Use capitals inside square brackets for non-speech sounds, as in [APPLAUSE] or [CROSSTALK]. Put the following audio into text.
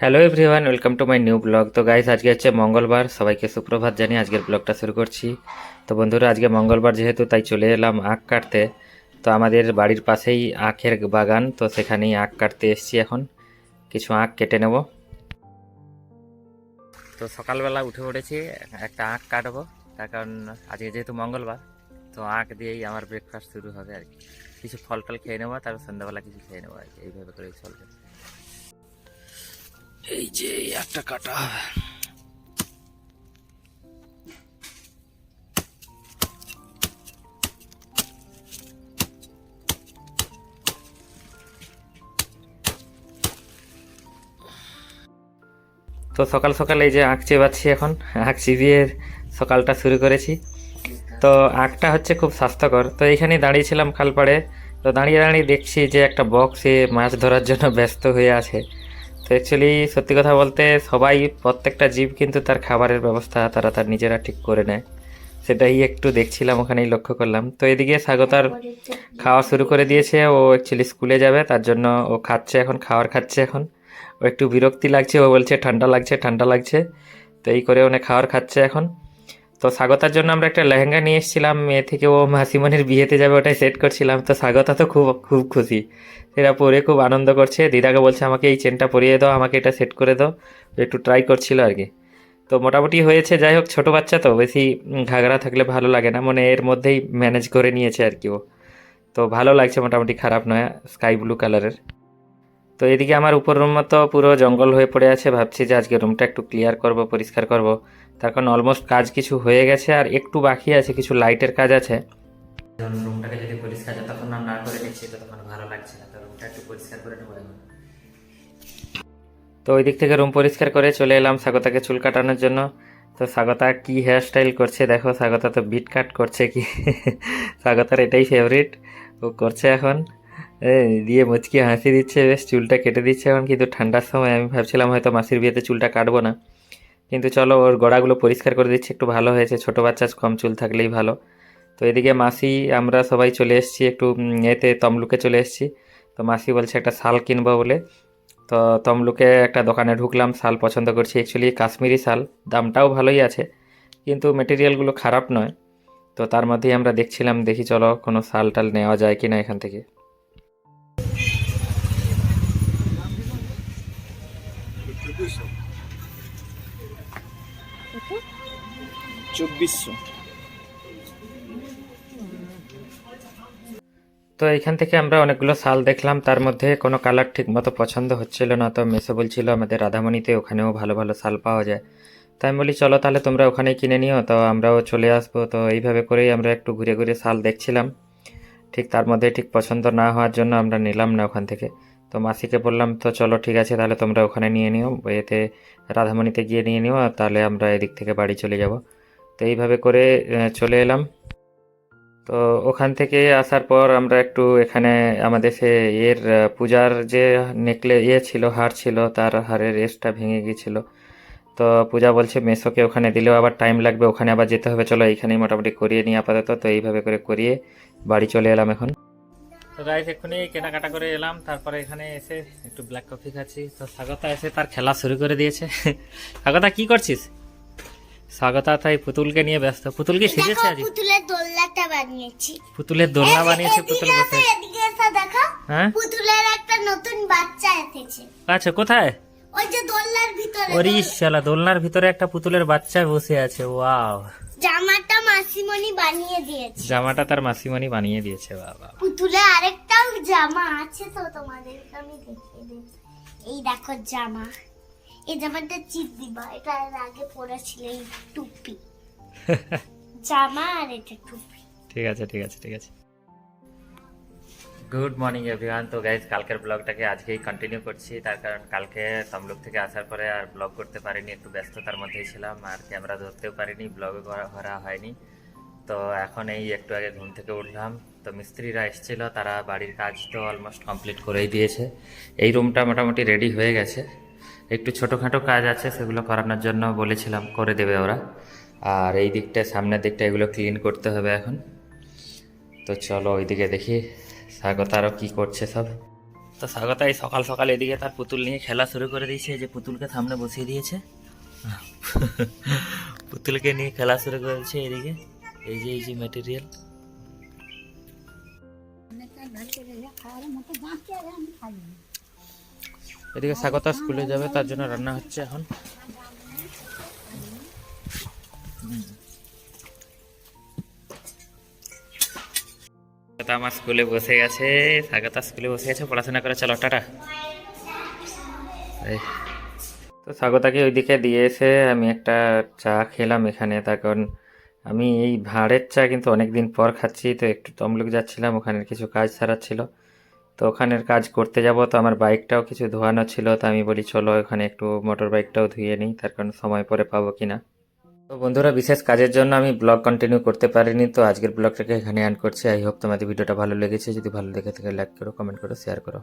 Hello everyone welcome to my new vlog তো guys আজকে হচ্ছে মঙ্গলবার, সবাইকে সুপ্রভাত জানিয়ে আজকের ব্লগটা শুরু করছি। তো বন্ধুরা, আজকে মঙ্গলবার যেহেতু, তাই চলে এলাম আখ কাটতে। তো আমাদের বাড়ির পাশেই আখের বাগান, তো সেখানেই আখ কাটতে এসেছি এখন। কিছু আখ কেটে নেব। তো সকালবেলা উঠে পড়েছি, একটা আখ কাটবো। তার কারণ আজকে যেহেতু মঙ্গলবার, তো আখ দিয়েই আমার ব্রেকফাস্ট শুরু হবে আর কি। কিছু ফল টল খেয়ে নেব, তারপর সন্ধ্যাবেলা কিছু খেয়ে নেব আর কি। এইভাবে করেই চলবে। এই যে, একটা কাটা। তো সকাল সকাল এই যে আঁক চেবাচ্ছি এখন। আঁক চিবিয়ে সকালটা শুরু করেছি। তো আঁকটা হচ্ছে খুব স্বাস্থ্যকর। তো এইখানে দাঁড়িয়েছিলাম খালপাড়ে। তো দাঁড়িয়ে দাঁড়িয়ে দেখছি যে একটা বক্সে মাছ ধরার জন্য ব্যস্ত হয়ে আছে। তো অ্যাকচুয়ালি সত্যি কথা বলতে সবাই প্রত্যেকটা জীব কিন্তু তার খাবারের ব্যবস্থা তারা তার নিজেরা ঠিক করে নেয়। সেটাই একটু দেখছিলাম, ওখানেই লক্ষ্য করলাম। তো এদিকে স্বাগতার খাওয়া শুরু করে দিয়েছে। ও অ্যাকচুয়ালি স্কুলে যাবে, তার জন্য ও খাচ্ছে এখন, খাওয়ার খাচ্ছে এখন। ও একটু বিরক্তি লাগছে, ও বলছে, ঠান্ডা লাগছে ঠান্ডা লাগছে। তো এই করে ওনে খাওয়ার খাচ্ছে এখন। তো স্বাগতার জন্য আমরা একটা লেহেঙ্গা নিয়ে এসেছিলাম। মেয়ে থেকে ও মাসিমণির বিয়েতে যাবে ওটাই সেট করছিলাম। তো স্বাগতা তো খুব খুব খুশি। সেটা পরে খুব আনন্দ করছে। দিদাকে বলছে, আমাকে এই চেনটা পরিয়ে দাও, আমাকে এটা সেট করে দাও। একটু ট্রাই করছিল আর কি। তো মোটামুটি হয়েছে, যাই হোক, ছোটো বাচ্চা তো, বেশি ঘাগরা থাকলে ভালো লাগে না। মানে এর মধ্যেই ম্যানেজ করে নিয়েছে আর কি ও। তো ভালো লাগছে, মোটামুটি খারাপ নয় স্কাই ব্লু কালারের তো এদিকে আমার উপর রুম তো পুরো জঙ্গল হয়ে পড়ে আছে। ভাবছি যে আজকে রুমটা একটু ক্লিয়ার করব, পরিষ্কার করব। তার কারণ অলমোস্ট কাজ কিছু হয়ে গেছে আর একটু বাকি আছে কিছু লাইটের কাজ আছে। রুমটাকে যদি পরিষ্কার যতক্ষণ না না করে নিচ্ছি ততক্ষণ ভালো লাগছে না। তো রুমটা একটু পরিষ্কার করে নেব এখন। তো ওই দিক থেকে রুম পরিষ্কার করে চলে এলাম স্বাগতাকে চুল কাটানোর জন্য। তো স্বাগতা কি হেয়ার স্টাইল করছে? দেখো স্বাগতা তো বিট কাট করছে কি? [LAUGHS] স্বাগতার এটাই ফেভারিট ও করছে এখন। দিয়ে মুচকি হাসি দিচ্ছে বেশ চুলটা কেটে দিচ্ছে এখন। কিন্তু ঠান্ডার সময় আমি ভাবছিলাম হয়তো মাসির বিয়েতে চুলটা কাটবো না। কিন্তু চলো ওর গোড়াগুলো পরিষ্কার করে দিচ্ছে, একটু ভালো হয়েছে। ছোটো বাচ্চা, কম চুল থাকলেই ভালো। তো এদিকে মাসি, আমরা সবাই চলে এসেছি, একটু এতে তমলুকে চলে এসেছি। তো মাসি বলছে একটা শাল কিনবো বলে। তো তমলুকে একটা দোকানে ঢুকলাম, শাল পছন্দ করছি। অ্যাকচুয়ালি কাশ্মীরি শাল, দামটাও ভালোই আছে, কিন্তু মেটেরিয়ালগুলো খারাপ নয়। তো তার মধ্যেই আমরা দেখছিলাম, দেখি চলো কোনো শাল টাল নেওয়া যায় কি না এখান থেকে। চব্বিশশো। তো এখান থেকে আমরা অনেকগুলো শাল দেখলাম তার মধ্যে কোনো কালার ঠিক মতো পছন্দ হচ্ছিল না তো মেসে বলছিল আমাদের রাধামণিতে ওখানেও ভালো ভালো শাল পাওয়া যায়। তাই আমি বলি চলো তাহলে তোমরা ওখানে কিনে নিও তো আমরাও চলে আসব। তো এইভাবে করেই আমরা একটু ঘুরে ঘুরে শাল দেখছিলাম। ঠিক তার মধ্যে ঠিক পছন্দ না হওয়ার জন্য আমরা নিলাম না ওখান থেকে। তো মাসিকে বললাম, তো চলো ঠিক আছে, তাহলে তোমরা ওখানে নিয়ে নিও, এতে রাধামণিতে গিয়ে নিয়ে নিও, আর তাহলে আমরা এদিক থেকে বাড়ি চলে যাব। তো এইভাবে করে চলে এলাম। তো ওখান থেকে আসার পর আমরা একটু এখানে আমাদের সে এর পূজার যে নেকলে ইয়ে ছিল, হার ছিল, তার হারের রেসটা ভেঙে গিয়েছিল। তো পূজা বলছে, মেসোকে ওখানে দিলেও আবার টাইম লাগবে, ওখানে আবার যেতে হবে, চলো এইখানেই মোটামুটি করিয়ে নিই আপাতত। তো এইভাবে করে করিয়ে বাড়ি চলে এলাম এখন। তো গাইস এক্ষুনি কেনাকাটা করে এলাম। তারপরে এখানে এসে একটু ব্ল্যাক কফি খাচ্ছি। তো স্বাগতা এসে তার খেলা শুরু করে দিয়েছে। [LAUGHS] স্বাগতা কি করছিস? স্বাগতা তাই পুতুলকে নিয়ে ব্যস্ত। পুতুল কি শিখেছে আজ? পুতুলের দোলনাটা বানিয়েছি। পুতুলের দোলনা বানিয়েছে পুতুল বসে হ্যাঁ? পুতুলের একটা নতুন বাচ্চা এসেছে। আচ্ছা কোথায়? ওই যে দোলনার ভিতরে ওরিশ শালা দোলনার ভিতরে একটা পুতুলের বাচ্চা বসে আছে ওয়াও। জামাটা মাসিমণি বানিয়ে দিয়েছে। জামাটা তার মাসিমণি বানিয়ে দিয়েছে বাবা। পুতুলে আরেকটাও জামা আছে তো তোমাদের আমি দেখিয়ে দিই এই দেখো জামা। এই জামাটা চিপ দিবা এটা এর আগে পরেছিল এই টুপি। [LAUGHS] জামা আর এটা টুপি। ঠিক আছে ঠিক আছে ঠিক আছে। গুড মর্নিং এভরিওয়ান তো গাইজ কালকের ব্লগটাকে আজকেই কন্টিনিউ করছি। তার কারণ কালকে তমলুক থেকে আসার পরে আর ব্লগ করতে পারিনি, একটু ব্যস্ততার মধ্যেই ছিলাম, আর ক্যামেরা ধরতেও পারিনি ব্লগে করা করা হয়নি। তো এখন এই একটু আগে ঘুম থেকে উঠলাম। তো মিস্ত্রিরা এসেছিল, তারা বাড়ির কাজ তো অলমোস্ট কমপ্লিট করেই দিয়েছে। এই রুমটা মোটামুটি রেডি হয়ে গেছে। একটু ছোটোখাটো কাজ আছে, সেগুলো করানোর জন্য বলেছিলাম, করে দেবে ওরা। আর এই দিকটা, সামনের দিকটা এগুলো ক্লিন করতে হবে এখন। তো চলো ওইদিকে দেখি। স্বাগত আরও কী করছে সব? তো স্বাগত, এই সকাল সকাল এদিকে তার পুতুল নিয়ে খেলা শুরু করে দিয়েছে যে পুতুলকে সামনে বসিয়ে দিয়েছে। [LAUGHS] পুতুলকে নিয়ে খেলা শুরু করেছে এদিকে, এই যে এই যে ম্যাটেরিয়াল এদিকে স্বাগতা, স্কুলে যাবে, তার জন্য রান্না হচ্ছে এখন। আমার স্কুলে বসে গেছে, স্বাগতা স্কুলে বসে গেছে, পড়াশোনা করে চলো, টাটা। তো স্বাগতাকে ওইদিকে দিয়ে এসে আমি একটা চা খেলাম এখানে কারণ আমি এই ভাঁড়ের চা কিন্তু অনেক দিন পর খাচ্ছি, তো একটু তমলুক যাচ্ছিলাম ওখানের কিছু কাজ সারার ছিল তো ওখানের কাজ করতে যাব, তো আমার বাইকটাও কিছু ধোয়ানো ছিল, তো আমি বলি চলো ওখানে একটু মোটর বাইকটাও ধুয়ে নিই, তার কারণ সময় পরে পাবো কিনা তো বন্ধুরা, বিশেষ কাজের জন্য আমি ব্লগ কন্টিনিউ করতে পারিনি, তো আজকের ব্লগটাকে এখানে অ্যান্ড করছি। আই হোপ তোমাদের ভিডিওটা ভালো লেগেছে। যদি ভালো লেগে থাকে লাইক করো কমেন্ট করো শেয়ার করো।